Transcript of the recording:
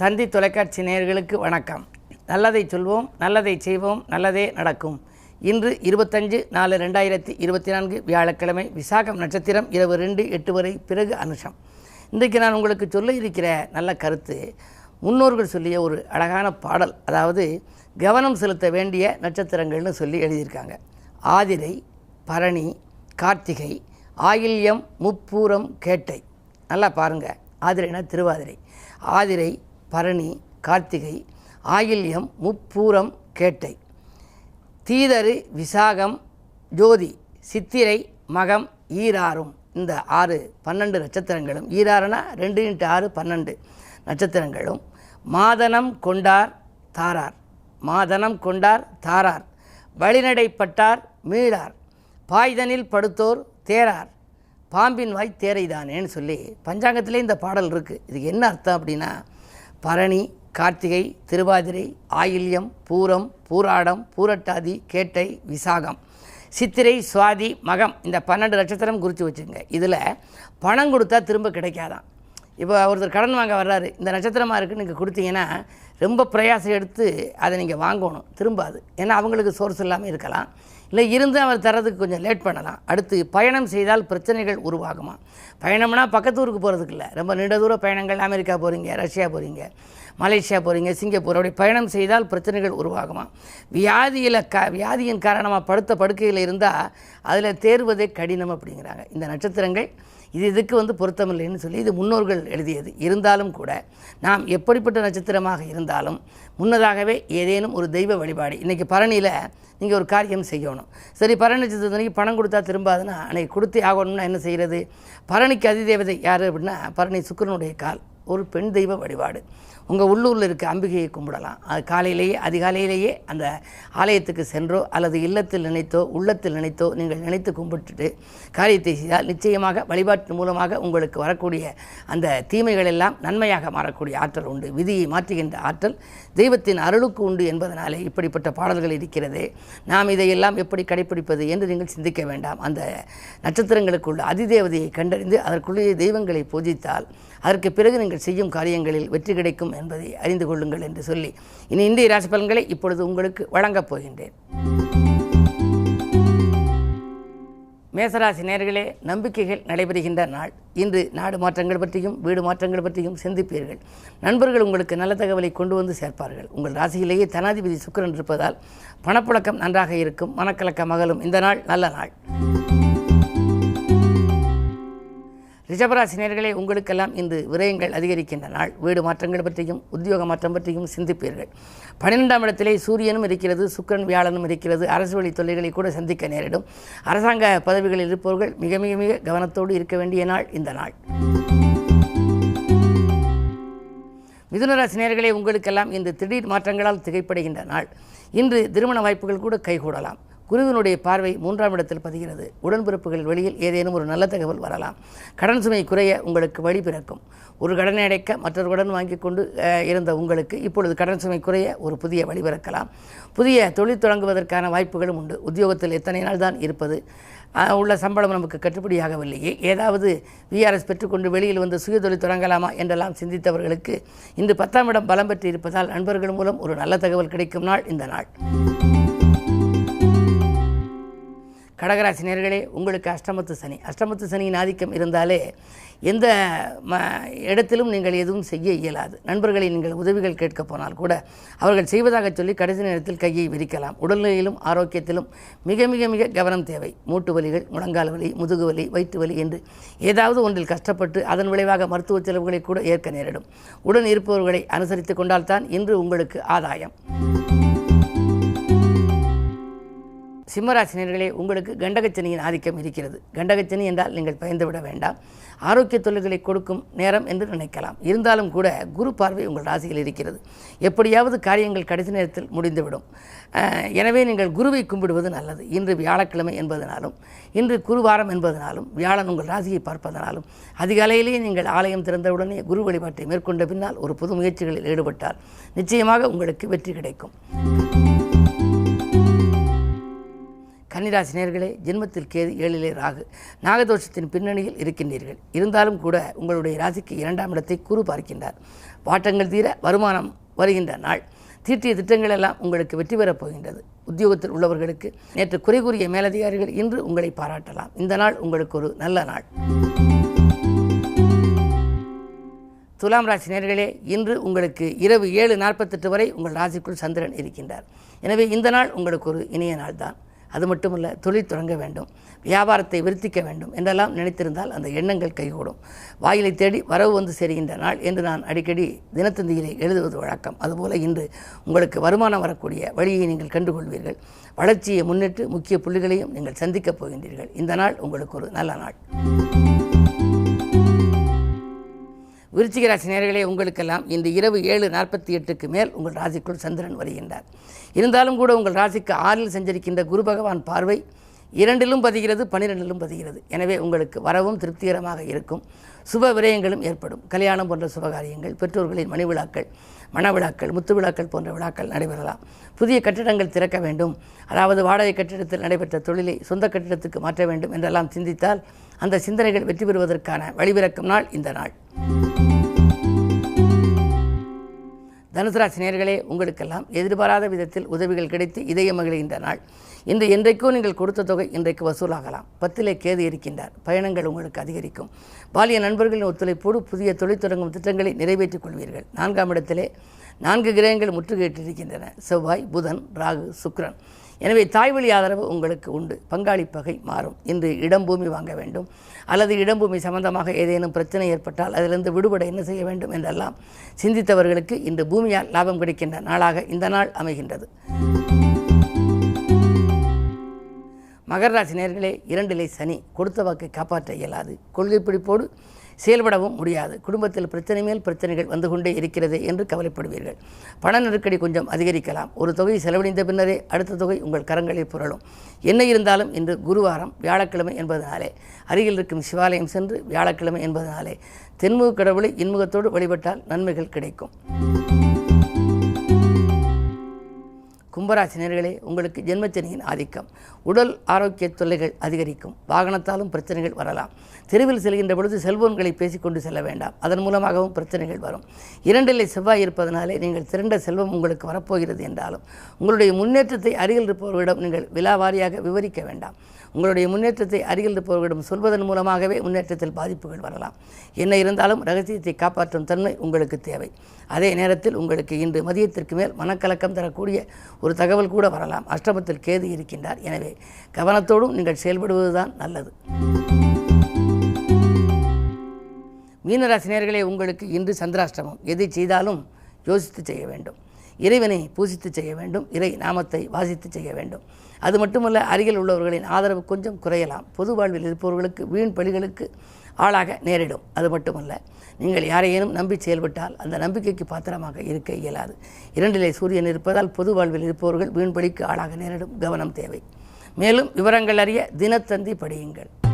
தந்தி தொலைக்காட்சி நேயர்களுக்கு வணக்கம். நல்லதை சொல்வோம் நல்லதை செய்வோம் நல்லதே நடக்கும். இன்று இருபத்தஞ்சு நாலு ரெண்டாயிரத்தி இருபத்தி நான்கு வியாழக்கிழமை விசாகம் நட்சத்திரம் இரவு ரெண்டு எட்டு வரை பிறகு அனுஷம். இன்றைக்கு நான் உங்களுக்கு சொல்ல இருக்கிற நல்ல கருத்து முன்னோர்கள் சொல்லிய ஒரு அழகான பாடல் அதாவது கவனம் செலுத்த வேண்டிய நட்சத்திரங்கள்னு சொல்லி எழுதியிருக்காங்க. ஆதிரை பரணி கார்த்திகை ஆயில்யம் முப்பூரம் கேட்டை. நல்லா பாருங்கள் ஆதிரைனா திருவாதிரை. ஆதிரை பரணி கார்த்திகை ஆயில்யம் முப்பூரம் கேட்டை. தீதரு விசாகம் ஜோதி சித்திரை மகம் ஈராறும். இந்த ஆறு பன்னெண்டு நட்சத்திரங்களும் ஈராறுனா ரெண்டு இன்ட்டு ஆறு பன்னெண்டு நட்சத்திரங்களும். மாதனம் கொண்டார் தாரார். மாதனம் கொண்டார் தாரார். வழிநடைப்பட்டார் மீளார். பாய்தனில் படுத்தோர் தேரார். பாம்பின் வாய் தேரைதானேன்னு சொல்லி பஞ்சாங்கத்திலே இந்த பாடல் இருக்குது இதுக்கு என்ன அர்த்தம் அப்படின்னா பரணி கார்த்திகை திருவாதிரை ஆயில்யம் பூரம் பூராடம் பூரட்டாதி கேட்டை விசாகம். சித்திரை சுவாதி மகம். இந்த பன்னெண்டு நட்சத்திரம் குறித்து வச்சுங்க இதில் பணம் கொடுத்தா திரும்ப கிடைக்காதான் இப்போ ஒருத்தர் கடன் வாங்க வர்றாரு இந்த நட்சத்திரமாக இருக்குன்னு நீங்கள் கொடுத்தீங்கன்னா ரொம்ப பிரயாசம் எடுத்து அதை நீங்கள் வாங்கணும் திரும்பாது. ஏன்னா அவங்களுக்கு சோர்ஸ் இல்லாமல் இருக்கலாம். இல்லை இருந்து அவர் தரதுக்கு கொஞ்சம் லேட் பண்ணலாம். அடுத்து பயணம் செய்தால் பிரச்சனைகள் உருவாகுமா? பயணம்னா பக்கத்து ஊருக்கு போகிறதுக்கு இல்லை. ரொம்ப நீண்ட தூர பயணங்கள் அமெரிக்கா போகிறீங்க ரஷ்யா போகிறீங்க மலேசியா போகிறீங்க சிங்கப்பூர் அப்படி பயணம் செய்தால் பிரச்சனைகள் உருவாகுமா? வியாதியில் க வியாதியின் காரணமாக படுத்த படுக்கையில் இருந்தால் அதில் தேர்வதே கடினம் அப்படிங்கிறாங்க. இந்த நட்சத்திரங்கள் இது இதுக்கு வந்து பொருத்தமில்லைன்னு சொல்லி இது முன்னோர்கள் எழுதியது. இருந்தாலும் கூட நாம் எப்படிப்பட்ட நட்சத்திரமாக இருந்தாலும் முன்னதாகவே ஏதேனும் ஒரு தெய்வ வழிபாடு. இன்றைக்கி பரணியில் நீங்கள் ஒரு காரியம் செய்யணும். சரி பரணி நட்சத்திரத்துக்கு பணம் கொடுத்தா திரும்பாதுன்னா அன்றைக்கி கொடுத்தே ஆகணும்னா என்ன செய்கிறது பரணிக்கு அதிதேவதை யார் அப்படின்னா பரணி சுக்கிரனுடைய கால். ஒரு பெண் தெய்வ வழிபாடு. உங்கள் உள்ளூரில் இருக்க அம்பிகையை கும்பிடலாம். அது காலையிலேயே அதிகாலையிலேயே அந்த ஆலயத்துக்கு சென்றோ அல்லது இல்லத்தில் நினைத்தோ உள்ளத்தில் நினைத்தோ நீங்கள் நினைத்து கும்பிட்டுட்டு காரியத்தை செய்தால் நிச்சயமாக வழிபாட்டின் மூலமாக உங்களுக்கு வரக்கூடிய அந்த தீமைகள் எல்லாம் நன்மையாக மாறக்கூடிய ஆற்றல் உண்டு. விதியை மாற்றுகின்ற ஆற்றல் தெய்வத்தின் அருளுக்கு உண்டு என்பதனாலே இப்படிப்பட்ட பாடல்கள் இருக்கிறது. நாம் இதையெல்லாம் எப்படி கடைப்பிடிப்பது என்று நீங்கள் சிந்திக்க வேண்டாம். அந்த நட்சத்திரங்களுக்குள்ள அதிதேவதையை கண்டறிந்து அதற்குள்ளே தெய்வங்களை பூஜித்தால் அதற்கு பிறகு நீங்கள் செய்யும் காரியங்களில் வெற்றி கிடைக்கும் என்பதை அறிந்து கொள்ளுங்கள் என்று சொல்லி இனி இந்திய ராசி பலன்களை இப்பொழுது உங்களுக்கு வழங்கப் போகின்றேன். மேசராசி நேர்களே நம்பிக்கைகள் நடைபெறுகின்ற நாள். இன்று நாடு மாற்றங்கள் பற்றியும் வீடு மாற்றங்கள் பற்றியும் சிந்திப்பீர்கள். நண்பர்கள் உங்களுக்கு நல்ல தகவலை கொண்டு வந்து சேர்ப்பார்கள். உங்கள் ராசியிலேயே தனாதிபதி சுக்கிரன் இருப்பதால் பணப்புழக்கம் நன்றாக இருக்கும். மனக்கலக்கம் மகளும் இந்த நாள் நல்ல நாள். ரிஷபராசினியர்களே உங்களுக்கெல்லாம் இன்று விரயங்கள் அதிகரிக்கின்ற நாள். வீடு மாற்றங்கள் பற்றியும் உத்தியோக மாற்றம் பற்றியும் சிந்திப்பீர்கள். பன்னிரெண்டாம் இடத்திலே சூரியனும் இருக்கிறது சுக்கிரன் வியாழனும் இருக்கிறது. அரசு வழி தொல்லைகளை கூட சந்திக்க நேரிடும். அரசாங்க பதவிகளில் இருப்பவர்கள் மிக மிக மிக கவனத்தோடு இருக்க வேண்டிய நாள் இந்த நாள். மிதுனராசினியர்களே உங்களுக்கெல்லாம் இன்று திடீர் மாற்றங்களால் திகைப்படுகின்ற நாள். இன்று திருமண வாய்ப்புகள் கூட கைகூடலாம். குருவினுடைய பார்வை மூன்றாம் இடத்தில் பதிகிறது. உடன்பிறப்புகள் வெளியில் ஏதேனும் ஒரு நல்ல தகவல் வரலாம். கடன் சுமை குறைய உங்களுக்கு வழி பிறக்கும். ஒரு கடனை அடைக்க மற்றொரு கடன் வாங்கி கொண்டு இருந்த உங்களுக்கு இப்பொழுது கடன் சுமை குறைய ஒரு புதிய வழி பிறக்கலாம். புதிய தொழில் தொடங்குவதற்கான வாய்ப்புகளும் உண்டு. உத்தியோகத்தில் எத்தனை நாள் தான் இருப்பது? உள்ள சம்பளம் நமக்கு கட்டுப்படியாகவில்லையே ஏதாவது விஆர்எஸ் பெற்றுக்கொண்டு வெளியில் வந்து சுய தொழில் தொடங்கலாமா என்றெல்லாம் சிந்தித்தவர்களுக்கு இன்று பத்தாம் இடம் பலம் பெற்று இருப்பதால் நண்பர்கள் மூலம் ஒரு நல்ல தகவல் கிடைக்கும் நாள் இந்த நாள். கடகராசி நேர்களே உங்களுக்கு அஷ்டமத்து சனி. அஷ்டமத்து சனியின் ஆதிக்கம் இருந்தாலே எந்த ம இடத்திலும் நீங்கள் எதுவும் செய்ய இயலாது. நண்பர்களை நீங்கள் உதவிகள் கேட்க போனால் கூட அவர்கள் செய்வதாக சொல்லி கடைசி நேரத்தில் கையை விரிக்கலாம். உடல்நிலையிலும் ஆரோக்கியத்திலும் மிக மிக மிக கவனம் தேவை. மூட்டு வலிகள் முழங்கால் வலி முதுகு வலி வயிற்று வலி என்று ஏதாவது ஒன்றில் கஷ்டப்பட்டு அதன் விளைவாக மருத்துவ செலவுகளை கூட ஏற்க நேரிடும். உடன் இருப்பவர்களை அனுசரித்து கொண்டால்தான் இன்று உங்களுக்கு ஆதாயம். சிம்மராசினியர்களே உங்களுக்கு கண்டகச்சனியின் ஆதிக்கம் இருக்கிறது. கண்டகச்சனி என்றால் நீங்கள் பயந்து விட வேண்டாம். ஆரோக்கிய தொழில்களை கொடுக்கும் நேரம் என்று நினைக்கலாம். இருந்தாலும் கூட குரு பார்வை உங்கள் ராசியில் இருக்கிறது. எப்படியாவது காரியங்கள் கடைசி நேரத்தில் முடிந்துவிடும். எனவே நீங்கள் குருவை கும்பிடுவது நல்லது. இன்று வியாழக்கிழமை என்பதனாலும் இன்று குருவாரம் என்பதனாலும் வியாழன் உங்கள் ராசியை பார்ப்பதனாலும் அதிகாலையிலேயே நீங்கள் ஆலயம் திறந்தவுடனே குரு வழிபாட்டை மேற்கொண்ட பின்னால் ஒரு புது முயற்சிகளில் ஈடுபட்டால் நிச்சயமாக உங்களுக்கு வெற்றி கிடைக்கும். கன்னிராசி நேர்களே ஜென்மத்தில் கேது ஏழிலே ராகு. நாகதோஷத்தின் பின்னணியில் இருக்கின்றீர்கள். இருந்தாலும் கூட உங்களுடைய ராசிக்கு இரண்டாம் இடத்தை குறு பார்க்கின்றார். வாட்டங்கள் தீர வருமானம் வருகின்ற நாள். தீட்டிய திட்டங்கள் எல்லாம் உங்களுக்கு வெற்றி பெறப் போகின்றது. உத்தியோகத்தில் உள்ளவர்களுக்கு நேற்று குறை கூறிய மேலதிகாரிகள் இன்று உங்களை பாராட்டலாம். இந்த நாள் உங்களுக்கு ஒரு நல்ல நாள். துலாம் ராசி நேர்களே இன்று உங்களுக்கு இரவு ஏழு நாற்பத்தெட்டு வரை உங்கள் ராசிக்குள் சந்திரன் இருக்கின்றார். எனவே இந்த நாள் உங்களுக்கு ஒரு இனிய நாள் தான் அது மட்டுமல்ல தொழில் தொடங்க வேண்டும் வியாபாரத்தை விருத்திக்க வேண்டும் என்றெல்லாம் நினைத்திருந்தால் அந்த எண்ணங்கள் கைகூடும். வாயிலை தேடி வரவு வந்து சேருகின்ற நாள் என்று நான் அடிக்கடி தினத்தந்தியிலே எழுதுவது வழக்கம். அதுபோல இன்று உங்களுக்கு வருமானம் வரக்கூடிய வழியை நீங்கள் கண்டுகொள்வீர்கள். வளர்ச்சியை முன்னிட்டு முக்கிய புள்ளிகளையும் நீங்கள் சந்திக்கப் போகின்றீர்கள். இந்த நாள் உங்களுக்கு ஒரு நல்ல நாள். விருச்சிக ராசி நேர்களே உங்களுக்கெல்லாம் இந்த இரவு ஏழு நாற்பத்தி எட்டுக்கு மேல் உங்கள் ராசிக்குள் சந்திரன் வருகின்றார். இருந்தாலும் கூட உங்கள் ராசிக்கு ஆறில் சஞ்சரிக்கின்ற குரு பகவான் பார்வை இரண்டிலும் பதிகிறது பனிரெண்டிலும் பதிகிறது. எனவே உங்களுக்கு வரவும் திருப்திகரமாக இருக்கும். சுப விரயங்களும் ஏற்படும். கல்யாணம் போன்ற சுபகாரியங்கள் பெற்றோர்களின் மணி விழாக்கள் மண விழாக்கள் முத்து விழாக்கள் போன்ற விழாக்கள் நடைபெறலாம். புதிய கட்டிடங்கள் திறக்க வேண்டும். அதாவது வாடகை கட்டிடத்தில் நடைபெற்ற தொழிலை சொந்த கட்டிடத்துக்கு மாற்ற வேண்டும் என்றெல்லாம் சிந்தித்தால் அந்த சிந்தனைகள் வெற்றி பெறுவதற்கான வழிபிறக்கும் நாள் இந்த நாள். தனுசராசி நேர்களே உங்களுக்கெல்லாம் எதிர்பாராத விதத்தில் உதவிகள் கிடைத்து இதய மகிழ்கின்ற நாள். இன்று என்றைக்கோ நீங்கள் கொடுத்த தொகை இன்றைக்கு வசூலாகலாம். பத்திலே கேது இருக்கின்றார். பயணங்கள் உங்களுக்கு அதிகரிக்கும். பாலிய நண்பர்களின் ஒத்துழைப்போடு புதிய தொழில் தொடங்கும் திட்டங்களை நிறைவேற்றிக் கொள்வீர்கள். நான்காம் இடத்திலே நான்கு கிரகங்கள் முற்றுகையிட்டிருக்கின்றன. செவ்வாய் புதன் ராகு சுக்ரன் எனவே தாய்வழி ஆதரவு உங்களுக்கு உண்டு. பங்காளி பகை மாறும். இன்று இடம்பூமி வாங்க வேண்டும். அல்லது இடம்பூமி சம்பந்தமாக ஏதேனும் பிரச்சனை ஏற்பட்டால் அதிலிருந்து விடுபட என்ன செய்ய வேண்டும் என்றெல்லாம் சிந்தித்தவர்களுக்கு இன்று பூமியால் லாபம் கிடைக்கின்ற நாளாக இந்த நாள் அமைகின்றது. மகர ராசி நேர்களே இரண்டிலே சனி கொடுத்த வாக்கை காப்பாற்ற இயலாது. கொள்கை பிடிப்போடு செயல்படவும் முடியாது. குடும்பத்தில் பிரச்சனை மேல் பிரச்சனைகள் வந்து கொண்டே இருக்கிறது என்று கவலைப்படுவீர்கள். பண நெருக்கடி கொஞ்சம் அதிகரிக்கலாம். ஒரு தொகை செலவழிந்த பின்னரே அடுத்த தொகை உங்கள் கரங்களில் புரளும். என்ன இருந்தாலும் இன்று குருவாரம் வியாழக்கிழமை என்பதனாலே. அருகில் இருக்கும் சிவாலயம் சென்று வியாழக்கிழமை என்பதனாலே. தென்முக கடவுளை இன்முகத்தோடு வழிபட்டால் நன்மைகள் கிடைக்கும். கும்பராசினியர்களே உங்களுக்கு ஜென்மச்சனியின் ஆதிக்கம். உடல் ஆரோக்கிய தொல்லைகள் அதிகரிக்கும். வாகனத்தாலும் பிரச்சனைகள் வரலாம். தெருவில் செல்கின்ற பொழுது செல்போன்களை பேசிக்கொண்டு செல்ல வேண்டாம். அதன் மூலமாகவும் பிரச்சனைகள் வரும். இரண்டிலே செவ்வாய் இருப்பதனாலே நீங்கள் திரண்ட செல்வம் உங்களுக்கு வரப்போகிறது என்றாலும் உங்களுடைய முன்னேற்றத்தை அருகில் இருப்பவர்களிடம் நீங்கள் விலாவாரியாக விவரிக்க வேண்டாம். உங்களுடைய முன்னேற்றத்தை அருகில் இருப்பவர்களிடம் சொல்வதன் மூலமாகவே முன்னேற்றத்தில் பாதிப்புகள் வரலாம். என்ன இருந்தாலும் ரகசியத்தை காப்பாற்றும் தன்மை உங்களுக்கு தேவை. அதே நேரத்தில் உங்களுக்கு இன்று மதியத்திற்கு மேல் மனக்கலக்கம் தரக்கூடிய ஒரு தகவல் கூட வரலாம். அஷ்டமத்தில் கேது இருக்கின்றார். எனவே கவனத்தோடும் நீங்கள் செயல்படுவதுதான் நல்லது. மீனராசினியர்களே உங்களுக்கு இன்று சந்திராஷ்டமம். எதை செய்தாலும் யோசித்து செய்ய வேண்டும். இறைவனை பூசித்து செய்ய வேண்டும் இறை நாமத்தை வாசித்து செய்ய வேண்டும். அது மட்டுமல்ல அருகில் உள்ளவர்களின் ஆதரவு கொஞ்சம் குறையலாம். பொது வாழ்வில் இருப்பவர்களுக்கு வீண் பலிகளுக்கு ஆளாக நேரிடும். அது மட்டுமல்ல நீங்கள் யாரையேனும் நம்பி செயல்பட்டால் அந்த நம்பிக்கைக்கு பாத்திரமாக இருக்க இயலாது. இரண்டிலே சூரியன் இருப்பதால் பொது வாழ்வில் இருப்பவர்கள் வீண் பலிக்கு ஆளாக நேரிடும். கவனம் தேவை. மேலும் விவரங்கள் அறிய தினத்தந்தி படியுங்கள்.